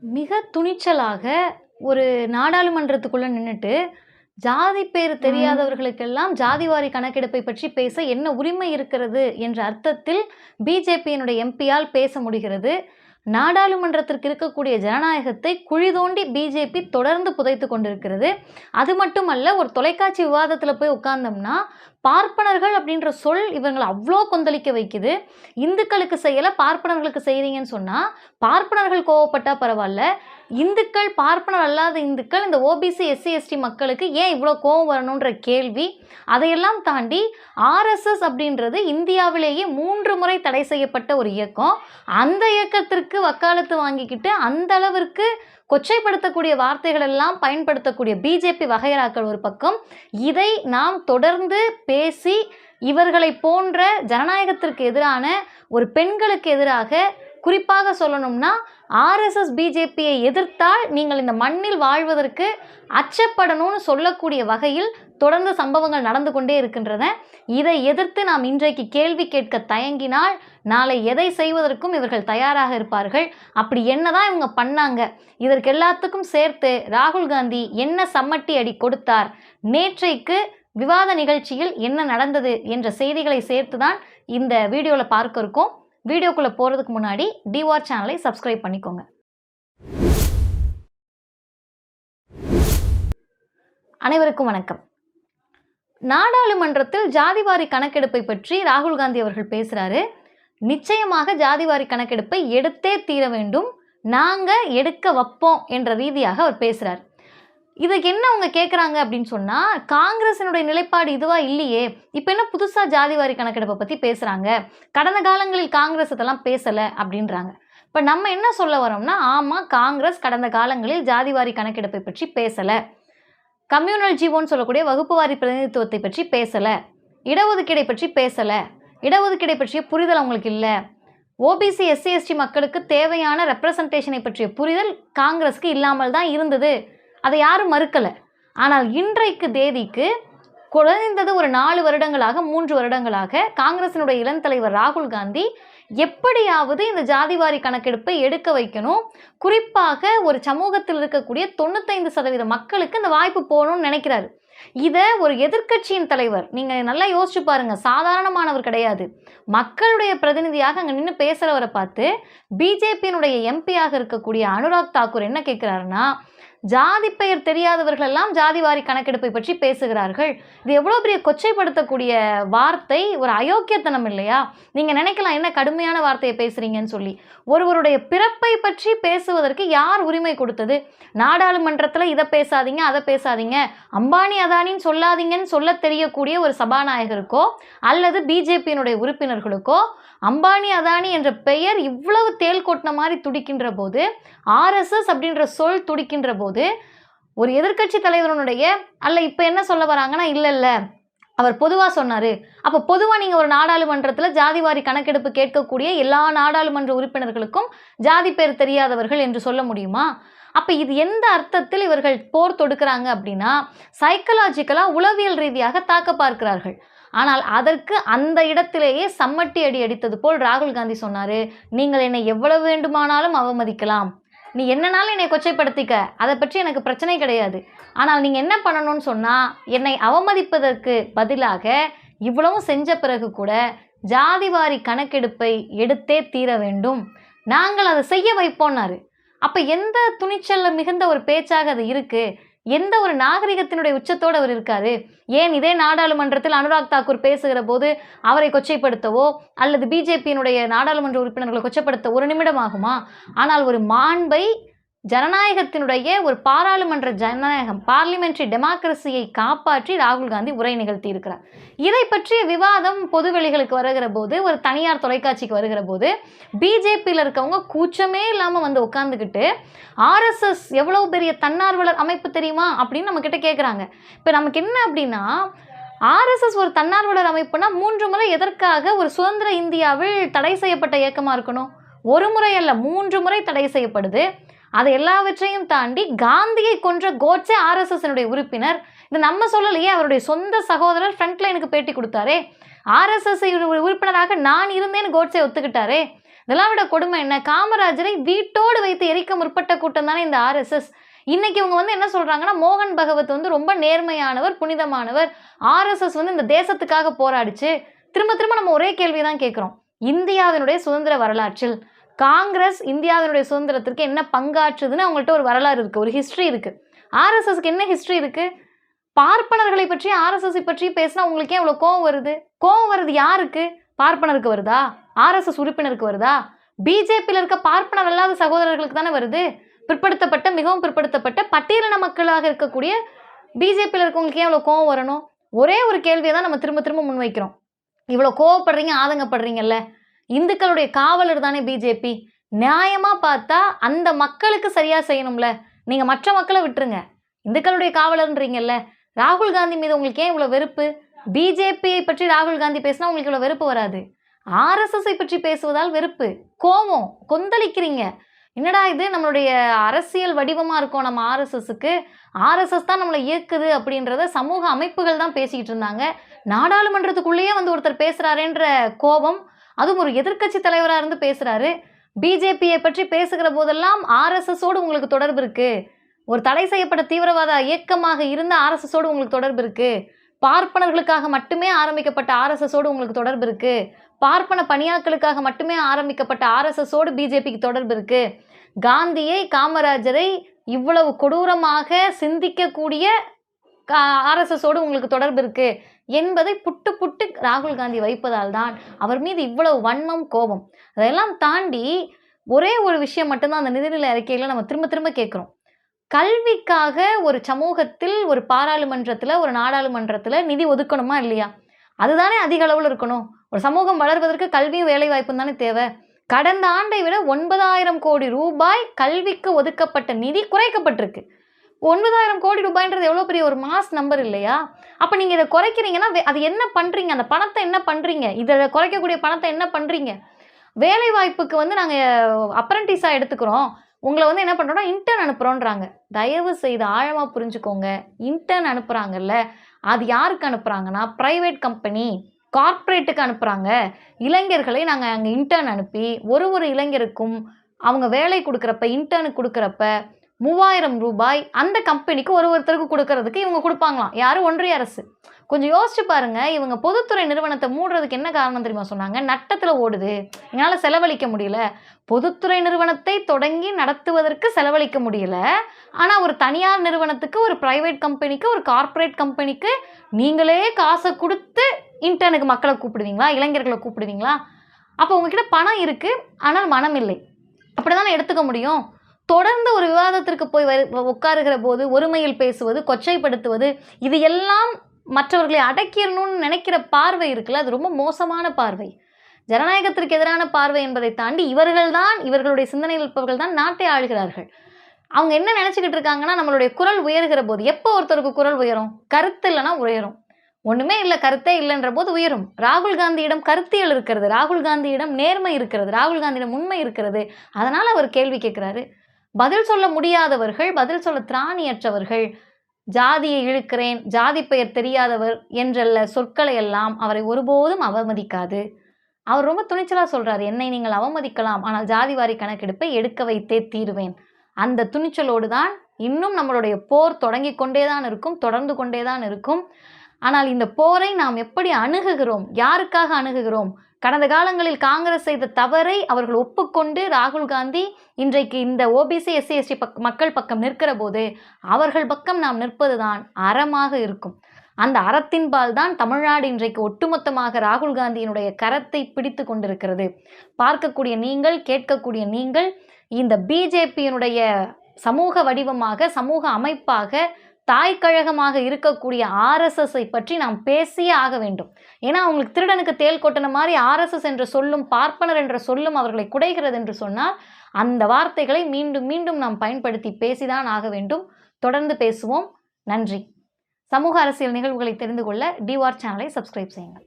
மிக துணிச்சலாக ஒரு நாடாளுமன்றத்துக்குள்ள நின்னுட்டு, ஜாதி பேர். தெரியாதவர்களுக்கெல்லாம் ஜாதிவாரி கணக்கெடுப்பை பற்றி பேச என்ன உரிமை இருக்கிறது என்ற அர்த்தத்தில் பிஜேபியினுடைய எம்பியால் பேச முடிகிறது. நாடாளுமன்றத்திற்கு இருக்கக்கூடிய ஜனநாயகத்தை குழி தோண்டி பிஜேபி தொடர்ந்து புதைத்துக் கொண்டிருக்கிறது. அது மட்டுமல்ல, ஒரு தொலைக்காட்சி விவாதத்தில போய் உட்கார்ந்தோம்னா, பார்ப்பனர்கள் அப்படின்ற சொல் இவங்களை அவ்வளோ கொந்தளிக்க வைக்குது. இந்துக்களுக்கு செய்யலை பார்ப்பனர்களுக்கு செய்கிறீங்கன்னு சொன்னால் பார்ப்பனர்கள் கோவப்பட்டால் பரவாயில்ல இந்துக்கள், பார்ப்பனர் அல்லாத இந்துக்கள் இந்த ஓபிசி, எஸ்சி, எஸ்டி மக்களுக்கு ஏன் இவ்வளோ கோவம் வரணுன்ற கேள்வி. அதையெல்லாம் தாண்டி ஆர்எஸ்எஸ் அப்படின்றது இந்தியாவிலேயே மூன்று முறை தடை செய்யப்பட்ட ஒரு இயக்கம். அந்த இயக்கத்திற்கு வக்காலத்து வாங்கிக்கிட்டு, அந்த அளவிற்கு கொச்சைப்படுத்தக்கூடிய வார்த்தைகள் எல்லாம் பயன்படுத்தக்கூடிய பிஜேபி வகையராக்கள் ஒரு பக்கம். இதை நாம் தொடர்ந்து பேசி, இவர்களை போன்ற ஜனநாயகத்திற்கு எதிரான ஒரு பெண்களுக்கு எதிராக குறிப்பாக சொல்லணும்னா, ஆர்எஸ்எஸ் பிஜேபியை எதிர்த்தால் நீங்கள் இந்த மண்ணில் வாழ்வதற்கு அச்சப்படணும்னு சொல்லக்கூடிய வகையில் தொடர்ந்து சம்பவங்கள் நடந்து கொண்டே இருக்கின்றன. இதை எதிர்த்து நாம் இன்றைக்கு கேள்வி கேட்க தயங்கினால், நாளை எதை செய்வதற்கும் இவர்கள் தயாராக இருப்பார்கள். அப்படி என்னதான் இவங்க பண்ணாங்க? இதற்கு எல்லாத்துக்கும் சேர்த்து ராகுல் காந்தி என்ன சம்மட்டி அடி கொடுத்தார்? நேற்றைக்கு விவாத நிகழ்ச்சியில் என்ன நடந்தது? என்ற செய்திகளை சேர்த்து தான் இந்த வீடியோவில் பார்க்க இருக்கோம். வீடியோக்குள்ளே போகிறதுக்கு முன்னாடி டிவார் சேனலை சப்ஸ்கிரைப் பண்ணிக்கோங்க. அனைவருக்கும் வணக்கம். நாடாளுமன்றத்தில் ஜாதிவாரி கணக்கெடுப்பை பற்றி ராகுல் காந்தி அவர்கள் பேசுகிறாரு நிச்சயமாக ஜாதிவாரி கணக்கெடுப்பை எடுத்தே தீர வேண்டும். நாங்கள் எடுக்க வைப்போம் என்ற ரீதியாக அவர் பேசுகிறார் இதுக்கு என்ன அவங்க கேட்குறாங்க அப்படின்னு சொன்னால் காங்கிரஸினுடைய நிலைப்பாடு இதுவாக இல்லையே. இப்போ என்ன புதுசாக ஜாதிவாரி கணக்கெடுப்பை பற்றி பேசுகிறாங்க கடந்த காலங்களில் காங்கிரஸ் இதெல்லாம் பேசலை அப்படின்றாங்க. இப்போ நம்ம என்ன சொல்ல வரோம்னா, ஆமாம் காங்கிரஸ் கடந்த காலங்களில் ஜாதிவாரி கணக்கெடுப்பை பற்றி பேசலை கம்யூனல் ஜீவோன்னு சொல்லக்கூடிய வகுப்புவாரி பிரதிநிதித்துவத்தை பற்றி பேசலை. இடஒதுக்கீடை பற்றி பேசலை. இடஒதுக்கீடை பற்றிய புரிதல் அவங்களுக்கு இல்லை. ஓபிசி, எஸ்சி, எஸ்டி மக்களுக்கு தேவையான ரெப்ரசன்டேஷனை பற்றிய புரிதல் காங்கிரஸ்க்கு இல்லாமல் தான் இருந்தது. அதை யாரும் மறுக்கலை. ஆனால் இன்றைக்கு தேதிக்கு குறைந்தது ஒரு நாலு வருடங்களாக, மூன்று வருடங்களாக காங்கிரசினுடைய இளம் தலைவர் ராகுல் காந்தி எப்படியாவது இந்த ஜாதிவாரி கணக்கெடுப்பை எடுக்க வைக்கணும். குறிப்பாக ஒரு சமூகத்தில் இருக்கக்கூடிய 95% மக்களுக்கு இந்த வாய்ப்பு போகணும்னு நினைக்கிறாரு. இதை ஒரு எதிர்க்கட்சியின் தலைவர், நீங்கள் நல்லா யோசிச்சு பாருங்க. சாதாரணமானவர் கிடையாது. மக்களுடைய பிரதிநிதியாக அங்கே நின்று பேசுகிறவரை பார்த்து, பிஜேபியினுடைய எம்பியாக இருக்கக்கூடிய அனுராக் தாக்கூர் என்ன கேட்குறாருன்னா ஜாதி பெயர் தெரியாதவர்கள் எல்லாம் ஜாதிவாரி கணக்கெடுப்பை பற்றி பேசுகிறார்கள். இது எவ்வளோ பெரிய கொச்சைப்படுத்தக்கூடிய வார்த்தை. ஒரு அயோக்கியத்தனம் இல்லையா? நீங்கள் நினைக்கலாம் என்ன கடுமையான வார்த்தையை பேசுகிறீங்கன்னு சொல்லி. ஒருவருடைய பிறப்பை பற்றி பேசுவதற்கு யார் உரிமை கொடுத்தது? நாடாளுமன்றத்தில் இதை பேசாதீங்க, அதை பேசாதீங்க. அம்பானி, அதானின்னு சொல்லாதீங்கன்னு சொல்லத் தெரியக்கூடிய ஒரு சபாநாயகருக்கோ, அல்லது பிஜேபியினுடைய உறுப்பினர்களுக்கோ, அம்பானி, அதானி என்ற பெயர் இவ்வளவு தேள் கொட்டின மாதிரி துடிக்கின்ற போது, ஆர்எஸ்எஸ் அப்படின்ற சொல் துடிக்கின்ற போது, ஒரு எதிர்க்கட்சி தலைவரினுடைய அல்ல இப்போ என்ன சொல்ல வராங்கன்னா, இல்லை இல்லை அவர் பொதுவாக சொன்னார் அப்போ பொதுவாக நீங்கள் ஒரு நாடாளுமன்றத்தில் ஜாதிவாரி கணக்கெடுப்பு கேட்கக்கூடிய எல்லா நாடாளுமன்ற உறுப்பினர்களுக்கும் ஜாதி பேர் தெரியாதவர்கள் என்று சொல்ல முடியுமா? அப்போ இது எந்த அர்த்தத்தில் இவர்கள் போர் தொடுக்கிறாங்க அப்படின்னா, சைக்கலாஜிக்கலாக உளவியல் ரீதியாக தாக்க பார்க்கிறார்கள். ஆனால் அதற்கு அந்த இடத்திலேயே சம்மட்டி அடி அடித்தது போல் ராகுல் காந்தி சொன்னார் நீங்கள் என்னை எவ்வளவு வேண்டுமானாலும் அவமதிக்கலாம். நீ என்னனாலும் என்னை கொச்சைப்படுத்திக்க. அதை பற்றி எனக்கு பிரச்சனை கிடையாது. ஆனால் நீங்கள் என்ன பண்ணணும்னு சொன்னால் என்னை அவமதிப்பதற்கு பதிலாக இவ்வளவும் செஞ்ச பிறகு கூட ஜாதிவாரி கணக்கெடுப்பை எடுத்தே தீர வேண்டும். நாங்கள் அதை செய்ய வைப்போம்னாரு. அப்போ எந்த துணிச்சலில் மிகுந்த ஒரு பேச்சாக அது இருக்குது எந்த ஒரு நாகரிகத்தினுடைய உச்சத்தோடு அவர் இருக்காரு? ஏன் இதே நாடாளுமன்றத்தில் அனுராக் தாக்கூர் பேசுகிற போது அவரை கொச்சைப்படுத்தவோ, அல்லது பிஜேபியினுடைய நாடாளுமன்ற உறுப்பினர்களை கொச்சைப்படுத்த ஒரு நிமிடம் ஆகுமா? ஆனால் ஒரு மாண்பை, ஜனநாயகத்தினுடைய ஒரு பாராளுமன்ற ஜனநாயகம், பார்லிமெண்ட்ரி டெமோக்ரஸியை காப்பாற்றி ராகுல் காந்தி உரை நிகழ்த்தி இருக்கிறார். இதை பற்றிய விவாதம் பொதுவெளிகளுக்கு வருகிற போது, ஒரு தனியார் தொலைக்காட்சிக்கு வருகிற போது, பிஜேபியில் இருக்கவங்க கூச்சமே இல்லாமல் வந்து உட்காந்துக்கிட்டு ஆர்எஸ்எஸ் எவ்வளோ பெரிய தன்னார்வலர் அமைப்பு தெரியுமா? அப்படின்னு நம்மக்கிட்ட கேட்குறாங்க. இப்போ நமக்கு என்ன அப்படின்னா, ஆர்எஸ்எஸ் ஒரு தன்னார்வலர் அமைப்புனா மூன்று முறை எதற்காக ஒரு சுதந்திர இந்தியாவில் தடை செய்யப்பட்ட இயக்கமாக இருக்கணும்? ஒரு முறை அல்ல மூன்று முறை தடை செய்யப்படுது. அது எல்லாவற்றையும் தாண்டி காந்தியை கொன்ற கோட்ஸே ஆர்எஸ்எஸ்னுடைய உறுப்பினர். இது நம்ம சொல்லலையே. அவருடைய சொந்த சகோதரர் ஃப்ரண்ட் லைனுக்கு பேட்டி கொடுத்தாரே. ஆர்எஸ்எஸ் உறுப்பினராக நான் இருந்தேன்னு கோட்ஸே ஒத்துக்கிட்டாரே. இதெல்லாம் விட கொடுமை என்ன காமராஜரை வீட்டோடு வைத்து எரிக்க முற்பட்ட கூட்டம் தானே இந்த ஆர்எஸ்எஸ் இன்னைக்கு இவங்க வந்து என்ன சொல்றாங்கன்னா மோகன் பகவத் வந்து ரொம்ப நேர்மையானவர் புனிதமானவர் ஆர்எஸ்எஸ் வந்து இந்த தேசத்துக்காக போராடிச்சு திரும்ப திரும்ப நம்ம ஒரே கேள்வி தான் கேட்குறோம் இந்தியாவினுடைய சுதந்திர வரலாற்றில் காங்கிரஸ் இந்தியாவினுடைய சுதந்திரத்திற்கு என்ன பங்காற்றுதுன்னு அவங்கள்ட்ட ஒரு வரலாறு இருக்குது ஒரு ஹிஸ்ட்ரி இருக்குது ஆர்எஸ்எஸ்க்கு என்ன ஹிஸ்ட்ரி இருக்குது பார்ப்பனர்களை பற்றி ஆர்எஸ்எஸ் பற்றி பேசினா உங்களுக்கு ஏன் இவ்வளோ கோவம் வருது? கோவம் வருது யாருக்கு? பார்ப்பனருக்கு வருதா? ஆர்எஸ்எஸ் உறுப்பினருக்கு வருதா? பிஜேபியில் இருக்க பார்ப்பனர் அல்லாத சகோதரர்களுக்கு தானே வருது? பிற்படுத்தப்பட்ட மிகவும் பிற்படுத்தப்பட்ட பட்டியலின மக்களாக இருக்கக்கூடிய பிஜேபியில் இருக்கவங்களுக்கு ஏன் இவ்வளோ கோவம் வரணும்? ஒரே ஒரு கேள்வியை தான் நம்ம திரும்ப திரும்ப முன்வைக்கிறோம். இவ்வளோ கோவப்படுறீங்க ஆதங்கப்படுறீங்கல்ல. இந்துக்களுடைய காவலர் தானே பிஜேபி நியாயமாக பார்த்தா அந்த மக்களுக்கு சரியாக செய்யணும்ல. நீங்கள் மற்ற மக்களை விட்டுருங்க. இந்துக்களுடைய காவலர்ன்றீங்கல்ல. ராகுல் காந்தி மீது உங்களுக்கு ஏன் இவ்வளோ வெறுப்பு? பிஜேபியை பற்றி ராகுல் காந்தி பேசினா உங்களுக்கு இவ்வளோ வெறுப்பு வராது. ஆர்எஸ்எஸ்ஐ பற்றி பேசுவதால் வெறுப்பு. கோபம் கொந்தளிக்கிறீங்க. என்னடா இது? நம்மளுடைய அரசியல் வடிவமாக இருக்கும் நம்ம ஆர்எஸ்எஸ்க்கு ஆர்எஸ்எஸ் தான் நம்மளை இயக்குது அப்படின்றத சமூக அமைப்புகள் தான் பேசிக்கிட்டு இருந்தாங்க. நாடாளுமன்றத்துக்குள்ளேயே வந்து ஒருத்தர் பேசுகிறாரேன்ற கோபம் அதுவும் ஒரு எதிர்க்கட்சி தலைவராக இருந்து பேசுகிறாரு பிஜேபியை பற்றி பேசுகிற போதெல்லாம் ஆர்எஸ்எஸோடு உங்களுக்கு தொடர்பு இருக்குது ஒரு தடை செய்யப்பட்ட தீவிரவாத இயக்கமாக இருந்த ஆர்எஸ்எஸோடு உங்களுக்கு தொடர்பு இருக்குது பார்ப்பனர்களுக்காக மட்டுமே ஆரம்பிக்கப்பட்ட ஆர்எஸ்எஸோடு உங்களுக்கு தொடர்பு இருக்குது பார்ப்பன பணியாட்களுக்காக மட்டுமே ஆரம்பிக்கப்பட்ட ஆர்எஸ்எஸோடு பிஜேபிக்கு தொடர்பு இருக்குது காந்தியை காமராஜரை இவ்வளவு கொடூரமாக சிந்திக்கக்கூடிய ஆர்எஸ்எஸோடு உங்களுக்கு தொடர்பு இருக்குது என்பதை புட்டு புட்டு ராகுல் காந்தி வைப்பதால் தான் அவர் மீது இவ்வளவு வன்மம் கோபம். அதெல்லாம் தாண்டி ஒரே ஒரு விஷயம் மட்டும்தான் அந்த நிதிநிலை அறிக்கையில் நம்ம திரும்ப திரும்ப கேட்குறோம். கல்விக்காக ஒரு சமூகத்தில் ஒரு பாராளுமன்றத்தில் ஒரு நாடாளுமன்றத்தில் நிதி ஒதுக்கணுமா இல்லையா? அதுதானே அதிக அளவில் இருக்கணும். ஒரு சமூகம் வளர்வதற்கு கல்வியும் வேலைவாய்ப்பும் தானே தேவை. கடந்த ஆண்டை விட ஒன்பதாயிரம் கோடி ரூபாய் கல்விக்கு ஒதுக்கப்பட்ட நிதி குறைக்கப்பட்டிருக்கு. ஒன்பதாயிரம் கோடி ரூபாய்ன்றது எவ்வளோ பெரிய ஒரு மாஸ் நம்பர் இல்லையா? அப்போ நீங்கள் இதை குறைக்கிறீங்கன்னா வே- அது என்ன பண்ணுறீங்க அந்த பணத்தை என்ன பண்ணுறீங்க இதை குறைக்கக்கூடிய பணத்தை என்ன பண்ணுறீங்க வேலை வாய்ப்புக்கு வந்து நாங்கள் அப்ரண்டிஸாக எடுத்துக்கிறோம். உங்களை வந்து என்ன பண்ணுறோம்னா இன்டர்ன் அனுப்புகிறோன்றாங்க தயவு செய்து ஆழமாக புரிஞ்சுக்கோங்க. இன்டர்ன் அனுப்புகிறாங்கல்ல அது யாருக்கு அனுப்புகிறாங்கன்னா ப்ரைவேட் கம்பெனி கார்ப்பரேட்டுக்கு அனுப்புகிறாங்க இளைஞர்களை நாங்கள் அங்கே இன்டர்ன் அனுப்பி ஒரு ஒரு இளைஞருக்கும் அவங்க வேலை கொடுக்குறப்ப இன்டர்னுக்கு கொடுக்குறப்ப மூவாயிரம் ரூபாய் அந்த கம்பெனிக்கு ஒரு ஒருத்தருக்கு கொடுக்கறதுக்கு இவங்க கொடுப்பாங்களாம். யாரும் ஒன்றிய அரசு. கொஞ்சம் யோசிச்சு பாருங்க இவங்க பொதுத்துறை நிறுவனத்தை மூடுறதுக்கு என்ன காரணம் தெரியுமா சொன்னாங்க? நட்டத்தில் ஓடுது. என்னால் செலவழிக்க முடியல. பொதுத்துறை நிறுவனத்தை தொடங்கி நடத்துவதற்கு செலவழிக்க முடியல. ஆனால் ஒரு தனியார் நிறுவனத்துக்கு ஒரு ப்ரைவேட் கம்பெனிக்கு ஒரு கார்ப்பரேட் கம்பெனிக்கு நீங்களே காசை கொடுத்து இன்டர்னுக்கு மக்களை கூப்பிடுவீங்களா? இளைஞர்களை கூப்பிடுவீங்களா? அப்போ உங்ககிட்ட பணம் இருக்குது ஆனால் மனம் இல்லை அப்படி தானே எடுத்துக்க முடியும்? தொடர்ந்து ஒரு விவாதத்திற்கு போய் உட்காருகிற போது ஒருமையில் பேசுவது கொச்சைப்படுத்துவது இது எல்லாம் மற்றவர்களை அடக்கிடணும்னு நினைக்கிற பார்வை இருக்குல்ல அது ரொம்ப மோசமான பார்வை. ஜனநாயகத்திற்கு எதிரான பார்வை என்பதை தாண்டி இவர்கள்தான் இவர்களுடைய சிந்தனையில் இருப்பவர்கள் தான் நாட்டை ஆளுகிறார்கள். அவங்க என்ன நினச்சிக்கிட்டு இருக்காங்கன்னா நம்மளுடைய குரல் உயர்கிற போது எப்போ ஒருத்தருக்கு குரல் உயரும்? கருத்து இல்லைன்னா உயரும். ஒன்றுமே இல்லை கருத்தே இல்லைன்ற போது உயரும். ராகுல் காந்தியிடம் கருத்தியல் இருக்கிறது ராகுல் காந்தியிடம் நேர்மை இருக்கிறது ராகுல் காந்தியிடம் உண்மை இருக்கிறது. அதனால் அவர் கேள்வி கேட்குறாரு. பதில் சொல்ல முடியாதவர்கள் பதில் சொல்ல திராணியற்றவர்கள் ஜாதியை இழுக்கிறேன் ஜாதி பெயர் தெரியாதவர் என்றல்ல சொற்களை எல்லாம் அவரை ஒருபோதும் அவமதிக்காது. அவர் ரொம்ப துணிச்சலாக சொல்கிறார் என்னை நீங்கள் அவமதிக்கலாம் ஆனால் ஜாதிவாரி கணக்கெடுப்பை எடுக்க வைத்தே தீருவேன். அந்த துணிச்சலோடு தான் இன்னும் நம்மளுடைய போர் தொடங்கி கொண்டே தான் இருக்கும் தொடர்ந்து கொண்டே தான் இருக்கும். ஆனால் இந்த போரை நாம் எப்படி அணுகுகிறோம் யாருக்காக அணுகுகிறோம்? கடந்த காலங்களில் காங்கிரஸ் செய்த தவறை அவர்கள் ஒப்புக்கொண்டு ராகுல் காந்தி இன்றைக்கு இந்த ஓபிசி எஸ்சி எஸ்டி பக் மக்கள் பக்கம் நிற்கிற போது அவர்கள் பக்கம் நாம் நிற்பதுதான் அறமாக இருக்கும். அந்த அறத்தின்பால் தான் தமிழ்நாடு இன்றைக்கு ஒட்டுமொத்தமாக ராகுல் காந்தியினுடைய கரத்தை பிடித்து கொண்டிருக்கிறது. பார்க்கக்கூடிய நீங்கள் கேட்கக்கூடிய நீங்கள் இந்த பிஜேபியினுடைய சமூக வடிவமாக சமூக அமைப்பாக தாய்க்கழகமாக இருக்கக்கூடிய ஆர்எஸ்எஸ்ஸை பற்றி நாம் பேசியே ஆக வேண்டும். ஏன்னா அவங்களுக்கு திருடனுக்கு தேல் கொட்டின மாதிரி ஆர்எஸ்எஸ் என்ற சொல்லும் பார்ப்பனர் என்ற சொல்லும் அவர்களை குடைகிறது என்று சொன்னால் அந்த வார்த்தைகளை மீண்டும் மீண்டும் நாம் பயன்படுத்தி பேசிதான் ஆக வேண்டும். தொடர்ந்து பேசுவோம். நன்றி. சமூக அரசியல் நிகழ்வுகளை தெரிந்து கொள்ள டிவார் சேனலை சப்ஸ்கிரைப் செய்யுங்கள்.